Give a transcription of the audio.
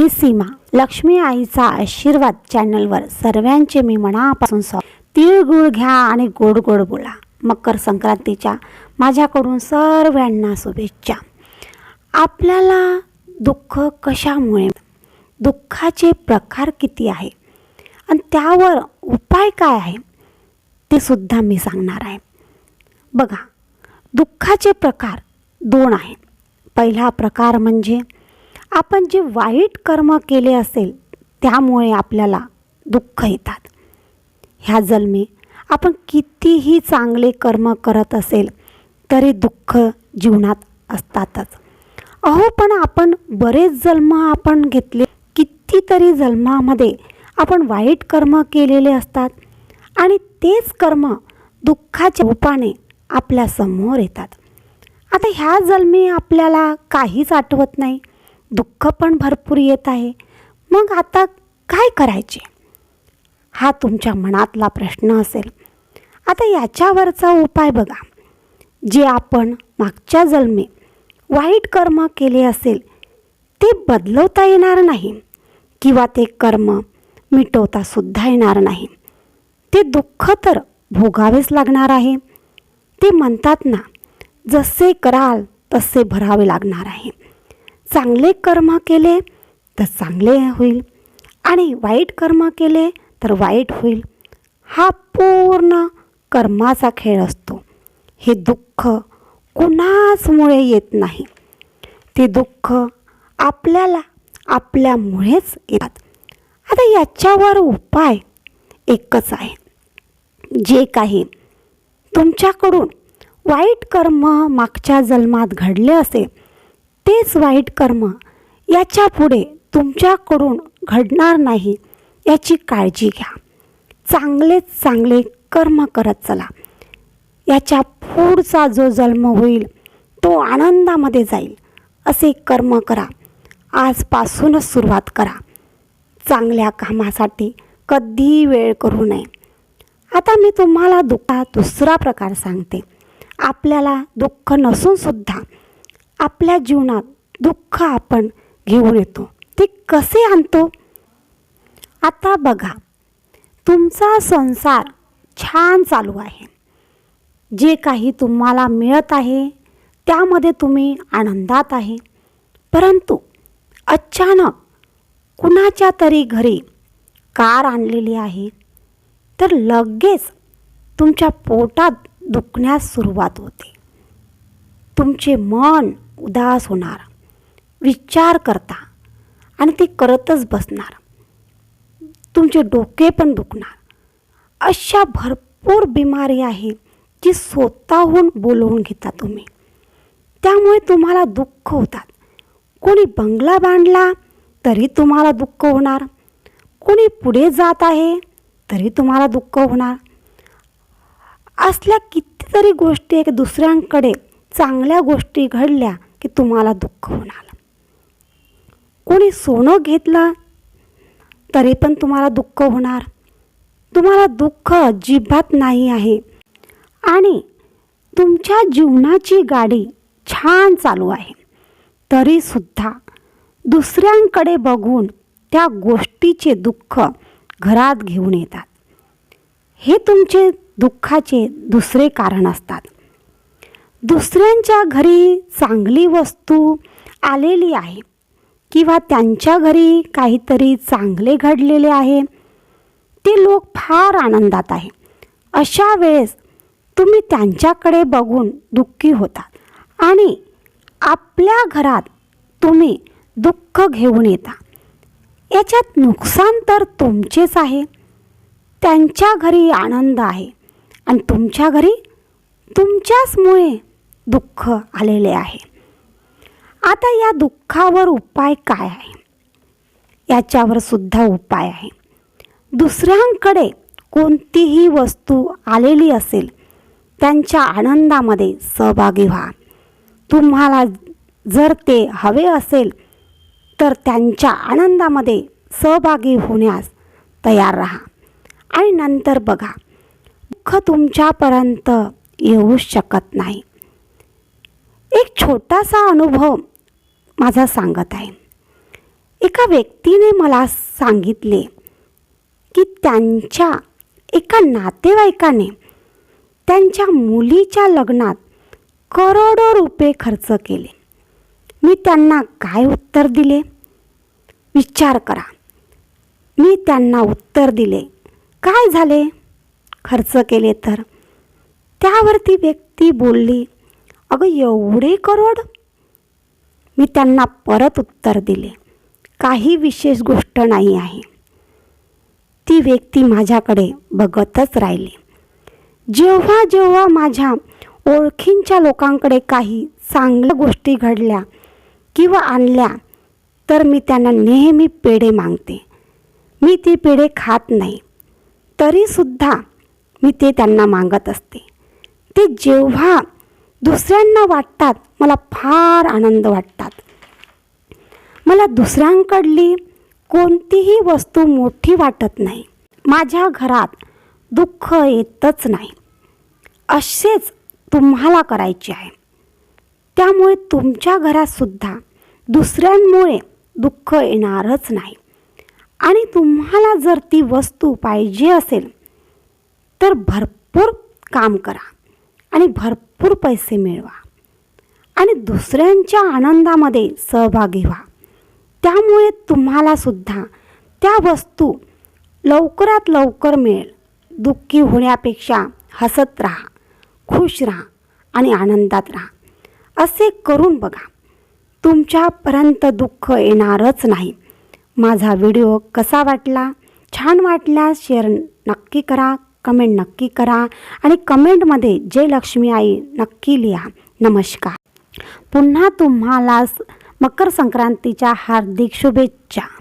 मी सीमा लक्ष्मी आईचा आशीर्वाद चॅनलवर सर्वांचे मी मनापासून स्वा तिळगुळ घ्या आणि गोड गोड बोला. मकर संक्रांतीच्या माझ्याकडून सर्वांना शुभेच्छा. आपल्याला दुःख कशामुळे? दुःखाचे प्रकार किती आहे? आणि त्यावर उपाय काय आहे? ते सुद्धा मी सांगणार आहे. बघा दुःखाचे प्रकार दोन आहेत. पहिला प्रकार म्हणजे आपण जे वाईट कर्म केले असेल त्यामुळे आपल्याला दुःख येतात. ह्या जन्मी आपण कितीही चांगले कर्म करत असेल तरी दुःख जीवनात असतातच. अहो पण आपण बरेच जन्म आपण घेतले कितीतरी जन्मामध्ये आपण वाईट कर्म केलेले असतात आणि तेच कर्म दुःखाच्या रूपाने आपल्यासमोर येतात. आता ह्या जन्मी आपल्याला काहीच आठवत नाही. दुःख पण भरपूर येत आहे. मग आता काय करायचे? हा तुमच्या मनातला प्रश्न असेल. आता याच्यावरचा उपाय बघा. जे आपण मागच्या जन्मी वाईट कर्म केले असेल ते बदलवता येणार नाही किंवा ते कर्म मिटवता सुद्धा येणार नाही. ते दुःख तर भोगावेच लागणार आहे. ते म्हणतात ना जसे कराल तसे भरावे लागणार आहे. चांगले कर्म केले तर चांगले होईल. आणि वाईट कर्म केले तर वाईट होईल. हा पूर्ण कर्माचा खेळ असतो. हे दुःख कुणाचमुळे येत नाही. ते दुःख आपल्याला आपल्यामुळेच येतात. आता याच्यावर उपाय एकच आहे. जे काही तुमच्याकडून वाईट कर्म मागच्या जन्मात घडले असेल तेच वाईट कर्म याच्यापुढे तुमच्याकडून घडणार नाही याची काळजी घ्या. चांगलेच चांगले कर्म करत चला. याच्या पुढचा जो जन्म होईल तो आनंदामध्ये जाईल. असे कर्म करा. आजपासूनच सुरुवात करा. चांगल्या कामासाठी कधीही वेळ करू नये. आता मी तुम्हाला दुःखा दुसरा प्रकार सांगते. आपल्याला दुःख नसूनसुद्धा आपल्या जीवनात दुःख आपण घेऊन येतो. ते कसे आणतो? आता बघा. तुमचा संसार छान चालू आहे. जे काही तुम्हाला मिळत आहे त्यामध्ये तुम्ही आनंदात आहे. परंतु अचानक कुणाच्या तरी घरी कार आणलेली आहे तर लगेच तुमच्या पोटात दुखण्यास सुरुवात होते. तुमचे मन उदास होणार विचार करता आणि ते करतच बसणार. तुमचे डोके पण दुखणार. अशा भरपूर बिमारी आहे जी स्वतःहून बोलवून घेता तुम्ही. त्यामुळे तुम्हाला दुःख होतात. कोणी बंगला बांधला तरी तुम्हाला दुःख होणार. कोणी पुढे जात आहे तरी तुम्हाला दुःख होणार. असल्या कितीतरी गोष्टी एक दुसऱ्यांकडे चांगल्या गोष्टी घडल्या की तुम्हाला दुःख होणार. कोणी सोनं घेतलं तरी पण तुम्हाला दुःख होणार. तुम्हाला दुःख अजिबात नाही आहे. आणि तुमच्या जीवनाची गाडी छान चालू आहे. तरीसुद्धा दुसऱ्यांकडे बघून त्या गोष्टीचे दुःख घरात घेऊन येतात. हे तुमचे दुःखाचे दुसरे कारण असतात. दुसऱ्यांच्या घरी चांगली वस्तू आलेली आहे किंवा त्यांच्या घरी काहीतरी चांगले घडलेले आहे ते लोक फार आनंदात आहे. अशा वेळेस तुम्ही त्यांच्याकडे बघून दुःखी होतात आणि आपल्या घरात तुम्ही दुःख घेऊन येता. याच्यात नुकसान तर तुमचेच आहे. त्यांच्या घरी आनंद आहे आणि तुमच्या घरी तुमच्याचमुळे दुःख आलेले आहे. आता या दुःखावर उपाय काय आहे? याच्यावर सुद्धा उपाय आहे. दुसऱ्यांकडे कोणतीही वस्तू आलेली असेल त्यांच्या आनंदामध्ये सहभागी व्हा. तुम्हाला जर ते हवे असेल तर त्यांच्या आनंदामध्ये सहभागी होण्यास तयार राहा. आणि नंतर बघा दुःख तुमच्यापर्यंत येऊच शकत नाही. एक छोटासा अनुभव माझा सांगत आहे. एका व्यक्तीने मला सांगितले की त्यांच्या एका नातेवाईकाने त्यांच्या मुलीच्या लग्नात करोडो रुपये खर्च केले. मी त्यांना काय उत्तर दिले? विचार करा. मी त्यांना उत्तर दिले. काय झाले? खर्च केले तर? त्यावरती व्यक्ती बोलली अगं एवढे करोड? मी त्यांना परत उत्तर दिले. काही विशेष गोष्ट नाही आहे. ती व्यक्ती माझ्याकडे बघतच राहिली. जेव्हा जेव्हा माझ्या ओळखींच्या लोकांकडे काही चांगल्या गोष्टी घडल्या किंवा आणल्या तर मी त्यांना नेहमी पेढे मागते. मी ते पेढे खात नाही. तरीसुद्धा मी ते त्यांना मागत असते. ते जेव्हा दुसऱ्यांना वाटतात मला फार आनंद वाटतात. मला दुसऱ्यांकडली कोणतीही वस्तू मोठी वाटत नाही. माझ्या घरात दुःख येतच नाही. असेच तुम्हाला करायचे आहे. त्यामुळे तुमच्या घरातसुद्धा दुसऱ्यांमुळे दुःख येणारच नाही. आणि तुम्हाला जर ती वस्तू पाहिजे असेल तर भरपूर काम करा. आणि भरपूर पैसे मिळवा. आणि दुसऱ्यांच्या आनंदामध्ये सहभागी व्हा. त्यामुळे तुम्हालासुद्धा त्या वस्तू लवकरात लवकर मिळेल. दुःखी होण्यापेक्षा हसत राहा खुश राहा आणि आनंदात राहा. असे करून बघा तुमच्यापर्यंत दुःख येणारच नाही. माझा व्हिडिओ कसा वाटला? छान वाटल्यास शेअर नक्की करा. कमेंट नक्की करा आणि कमेंटमध्ये जय लक्ष्मी आई नक्की लिहा. नमस्कार. पुन्हा तुम्हाला मकर संक्रांतीच्या हार्दिक शुभेच्छा.